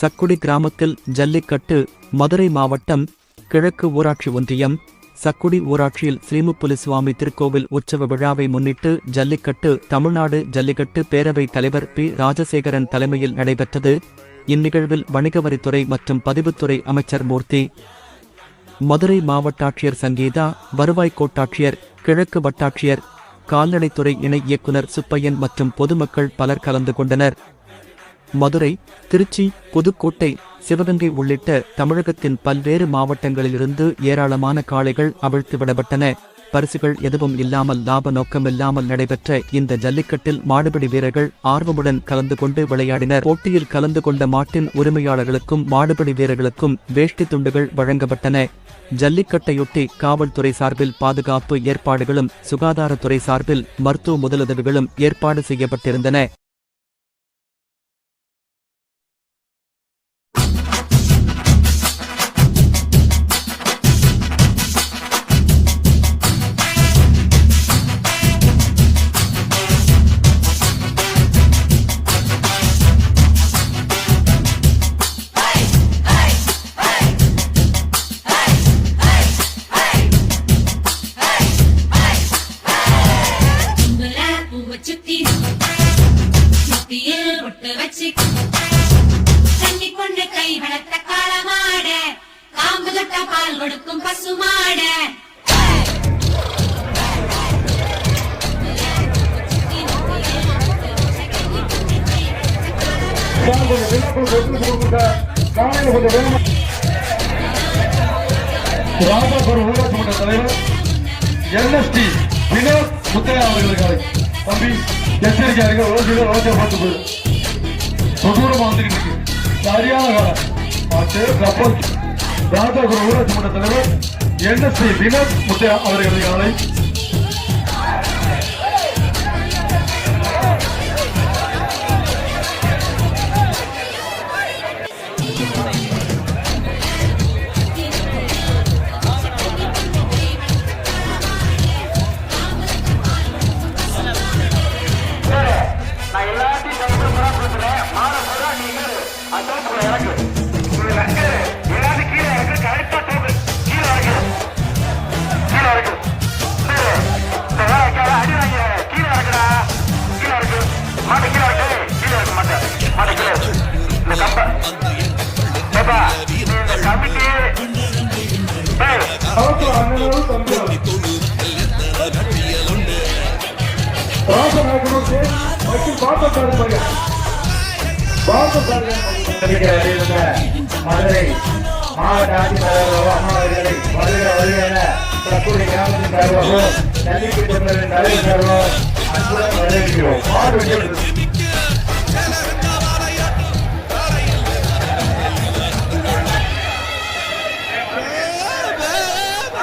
சக்குடி கிராமத்தில் ஜல்லிக்கட்டு மதுரை மாவட்டம் கிழக்கு ஊராட்சி ஒன்றியம் சக்குடி ஊராட்சியில் ஸ்ரீமுப்புலி சுவாமி திருக்கோவில் உற்சவ விழாவை முன்னிட்டு ஜல்லிக்கட்டு தமிழ்நாடு ஜல்லிக்கட்டு பேரவைத் தலைவர் பி. ராஜசேகரன் தலைமையில் நடைபெற்றது. இந்நிகழ்வில் வணிகவரித்துறை மற்றும் பதிவுத்துறை அமைச்சர் மூர்த்தி மதுரை மாவட்டாட்சியர் சங்கீதா வருவாய் கோட்டாட்சியர் கிழக்கு வட்டாட்சியர் கால்நடைத்துறை இணை இயக்குனர் சுப்பையன் மற்றும் பொதுமக்கள் பலர் கலந்து கொண்டனர். மதுரை திருச்சி புதுக்கோட்டை சிவகங்கை உள்ளிட்ட தமிழகத்தின் பல்வேறு மாவட்டங்களிலிருந்து ஏராளமான காளைகள் அவிழ்த்து விடப்பட்டன. பரிசுகள் எதுவும் இல்லாமல் லாப நோக்கமில்லாமல் நடைபெற்ற இந்த ஜல்லிக்கட்டில் மாடுபிடி வீரர்கள் ஆர்வமுடன் கலந்து கொண்டு விளையாடினர். போட்டியில் கலந்து கொண்ட மாட்டின் உரிமையாளர்களுக்கும் மாடுபிடி வீரர்களுக்கும் வேஷ்டி துண்டுகள் வழங்கப்பட்டன. ஜல்லிக்கட்டையொட்டி காவல்துறை சார்பில் பாதுகாப்பு ஏற்பாடுகளும் சுகாதாரத்துறை சார்பில் மருத்துவ முதலுதவிகளும் ஏற்பாடு செய்யப்பட்டிருந்தன. கொடுக்கும் பசுமாட ராமபுரம் ஊராட்சி மன்ற தலைவர் என்எஸ்டி வினோத் முத்தையா அவர்களுக்காக. தம்பி எச்சரிக்கை இருக்க ரோஜில ரோஜா பார்த்து போயிரு கொடூரமா வந்துகிட்டு இருக்கு சரியான காலம். பார்த்து ராஜாபுரம் ஊராட்சி மன்ற தலைவர் என்எஸ்டி வினோத் முத்தையா அவர்களுக்காக நான் மதுரை மாவட்ட ஆட்சித்தலைவர் அம்மா அவர்களை வருகிற வருகிற தற்போதைய கிராமத்தின் சார்பாகவும் ஜல்லிக்கட்டு தொண்டரின் தலைவர் சார்பாகவும் அன்புடன் வரவேற்கிறோம்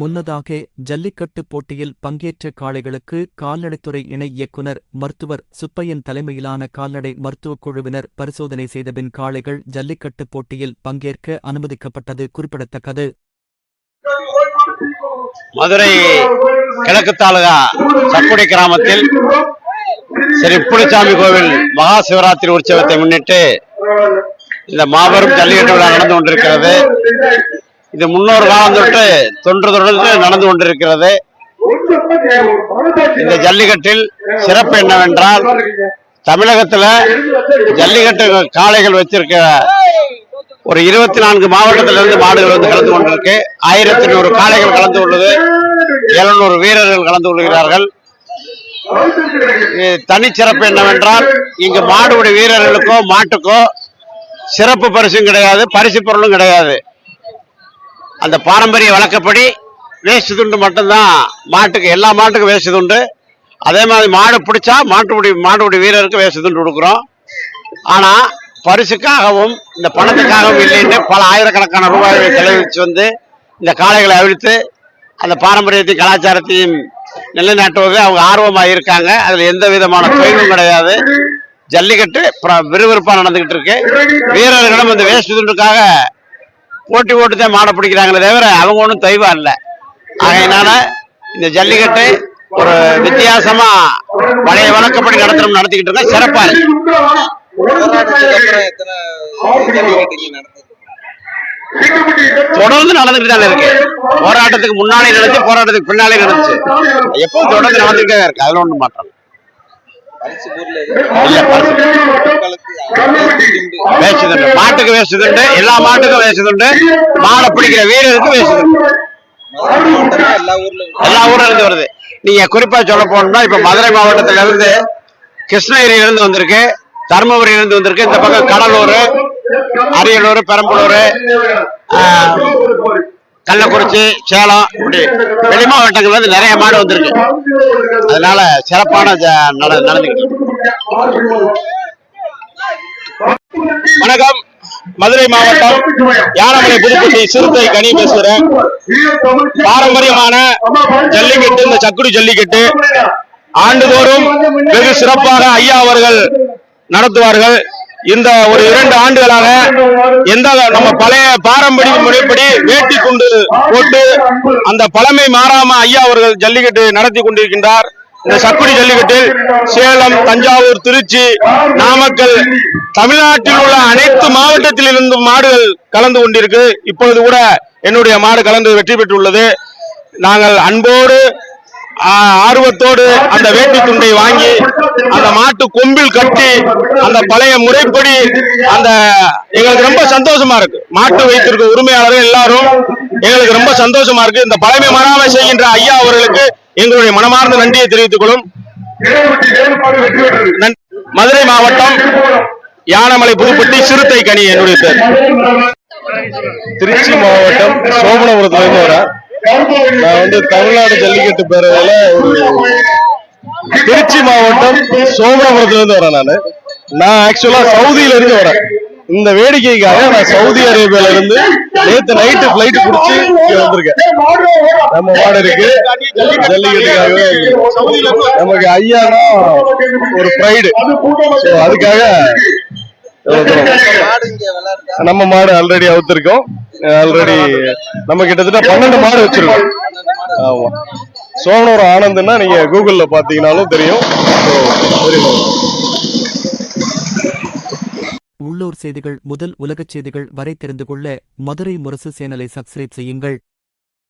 முன்னதாக ஜல்லிக்கட்டு போட்டியில் பங்கேற்ற காளைகளுக்கு கால்நடைத்துறை இணை இயக்குநர் மருத்துவர் சுப்பையன் தலைமையிலான கால்நடை மருத்துவக் குழுவினர் பரிசோதனை செய்தபின் காளைகள் ஜல்லிக்கட்டு போட்டியில் பங்கேற்க அனுமதிக்கப்பட்டது குறிப்பிடத்தக்கது. மதுரை கிழக்கு தாலுகா சக்குடி கிராமத்தில் ஸ்ரீ புளிச்சாமி கோவில் மகா சிவராத்திரி உற்சவத்தை முன்னிட்டு இந்த மாபெரும் ஜல்லிக்கட்டு விழா நடந்து கொண்டிருக்கிறது. இது முன்னோர் காலம் தொட்டு தொன்று தொடர்ந்து நடந்து கொண்டிருக்கிறது. இந்த ஜல்லிக்கட்டில் சிறப்பு என்னவென்றால் தமிழகத்துல ஜல்லிக்கட்டு காளைகள் வச்சிருக்கிற ஒரு இருபத்தி நான்கு மாவட்டத்திலிருந்து மாடுகள் வந்து கலந்து கொண்டிருக்கு. ஆயிரத்தி நூறு காளைகள் கலந்து உள்ளது எழுநூறு வீரர்கள் கலந்து கொள்கிறார்கள். இது தனிச்சிறப்பு என்னவென்றால் இங்கு மாடுபடி வீரர்களுக்கோ மாட்டுக்கோ சிறப்பு பரிசும் கிடையாது பரிசு பொருளும் கிடையாது. அந்த பாரம்பரிய வழக்கப்படி வேஸ்ட் துண்டு மட்டும்தான். மாட்டுக்கு எல்லா மாட்டுக்கும் வேஷ்டி துண்டு அதே மாதிரி மாடு பிடிச்சா மாட்டுப்படி மாட்டுப்படி வீரருக்கு வேஸ்ட் துண்டு கொடுக்குறோம். ஆனால் பரிசுக்காகவும் இந்த பணத்துக்காகவும் இல்லைன்னு பல ஆயிரக்கணக்கான ரூபாய்களை செலவிச்சு வந்து இந்த காளைகளை அவிழ்த்து அந்த பாரம்பரியத்தையும் கலாச்சாரத்தையும் நிலைநாட்டுவது அவங்க ஆர்வமாக இருக்காங்க. அதில் எந்த விதமான தொய்வும் கிடையாது. ஜல்லிக்கட்டு விறுவிறுப்பாக நடந்துக்கிட்டு இருக்கு. வீரர்களிடம் இந்த வேஸ்ட் துண்டுக்காக போட்டி போட்டு தான் மாடை பிடிக்கிறாங்களே தவிர அவங்க ஒன்றும் தெய்வம் இல்லை ஆகையினால இந்த ஜல்லிக்கட்டு ஒரு வித்தியாசமா பழைய வழக்கப்படி நடத்தணும் நடத்திக்கிட்டு இருந்தா சிறப்பா இருக்கு. தொடர்ந்து நடந்துட்டு தானே இருக்கு. போராட்டத்துக்கு முன்னாலே நடந்துச்சு போராட்டத்துக்கு பின்னாலே நடந்துச்சு. எப்பவும் தொடர்ந்து நடந்துட்டே இருக்கு. அதுல ஒண்ணும் மாற்றம் வேஸ்ட் துண்டு எல்லா மாட்டுக்கும் வேஸ்ட் துண்டு மாடை பிடிக்கிற வீரருக்கு வேஸ்ட் துண்டு எல்லா ஊர்ல இருந்து வருது. நீங்க குறிப்பா சொல்ல போனோம்னா இப்ப மதுரை மாவட்டத்துல இருந்து கிருஷ்ணகிரியில இருந்து வந்திருக்கு. தருமபுரியில இருந்து வந்திருக்கு. இந்த பக்கம் கடலூர் அரியலூர் பெரம்பலூர் ஆஹ், கள்ளக்குறிச்சி சேலம் இப்படி வெளி மாவட்டங்கள்ல இருந்து நிறைய மாடு வந்திருக்கு. அதனால சிறப்பான நட- நடந்துக்கிட்டு வணக்கம். மதுரை மாவட்டம் யானமலை புதுப்பட்டி சிறுத்தை கனி பேசுகிறேன் பாரம்பரியமான ஜல்லிக்கட்டு இந்த சக்குடி ஜல்லிக்கட்டு ஆண்டுதோறும் வெகு சிறப்பாக ஐயா அவர்கள் நடத்துவார்கள். இந்த ஒரு இரண்டு ஆண்டுகளாக எந்த நம்ம பழைய பாரம்பரிய முறைப்படி வேட்டி கொண்டு போட்டு அந்த பழமை மாறாம ஐயா அவர்கள் ஜல்லிக்கட்டு நடத்தி கொண்டிருக்கின்றார். இந்த சக்குடி ஜல்லிக்கட்டில் சேலம் தஞ்சாவூர் திருச்சி நாமக்கல் தமிழ்நாட்டில் உள்ள அனைத்து மாவட்டத்தில் இருந்தும் மாடுகள் கலந்து கொண்டிருக்கு. இப்பொழுது கூட என்னுடைய மாடு கலந்து வெற்றி பெற்றுள்ளது. நாங்கள் அன்போடு ஆர்வத்தோடு அந்த வேட்டி துண்டை வாங்கி அந்த மாட்டு கொம்பில் கட்டி அந்த பழைய முறைப்படி அந்த எங்களுக்கு ரொம்ப சந்தோஷமா இருக்கு. மாட்டு வைத்திருக்க உரிமையாளர்கள் எல்லாரும் எங்களுக்கு ரொம்ப சந்தோஷமா இருக்கு. இந்த பழமை மறாமை செய்கின்ற ஐயா அவர்களுக்கு எங்களுடைய மனமார்ந்த நன்றியை தெரிவித்துக் கொள்ளும். நன்- மதுரை மாவட்டம் யானமலை புதுப்பட்டி சிறுத்தை கனி என்னுடைய பேர். திருச்சி மாவட்டம் சோமனபுரத்துல இருந்து வரேன் நான் வந்து தமிழ்நாடு ஜல்லிக்கட்டு பேரவையில ஒரு திருச்சி மாவட்டம் சோமனபுரத்துல இருந்து வரேன் நானு. நான் ஆக்சுவலா சவுதியில இருந்து வரேன். இந்த வேடிக்கைக்காக நான் சவுதி அரேபியால இருந்து நேத்து நைட்டு பிளைட் புடிச்சு இங்க வந்திருக்கேன். நம்ம மாடு இருக்கு. ஜல்லிக்கட்டுக்காகவே நமக்கு ஐயானா ஒரு ப்ரைடு அதுக்காக. நம்ம மாடு ஆல்ரெடி அவுத்திருக்கோம். ஆல்ரெடி நம்ம கிட்டத்தட்ட பன்னெண்டு மாடு வச்சிருக்கோம். ஆமா. சோனூர் ஆனந்த்னா நீங்க கூகுள்ல பாத்தீங்கன்னாலும் தெரியும். உள்ளூர் செய்திகள் முதல் உலகச் செய்திகள் வரை தெரிந்து கொள்ள மதுரை முரசு சேனலை சப்ஸ்கிரைப் செய்யுங்கள்.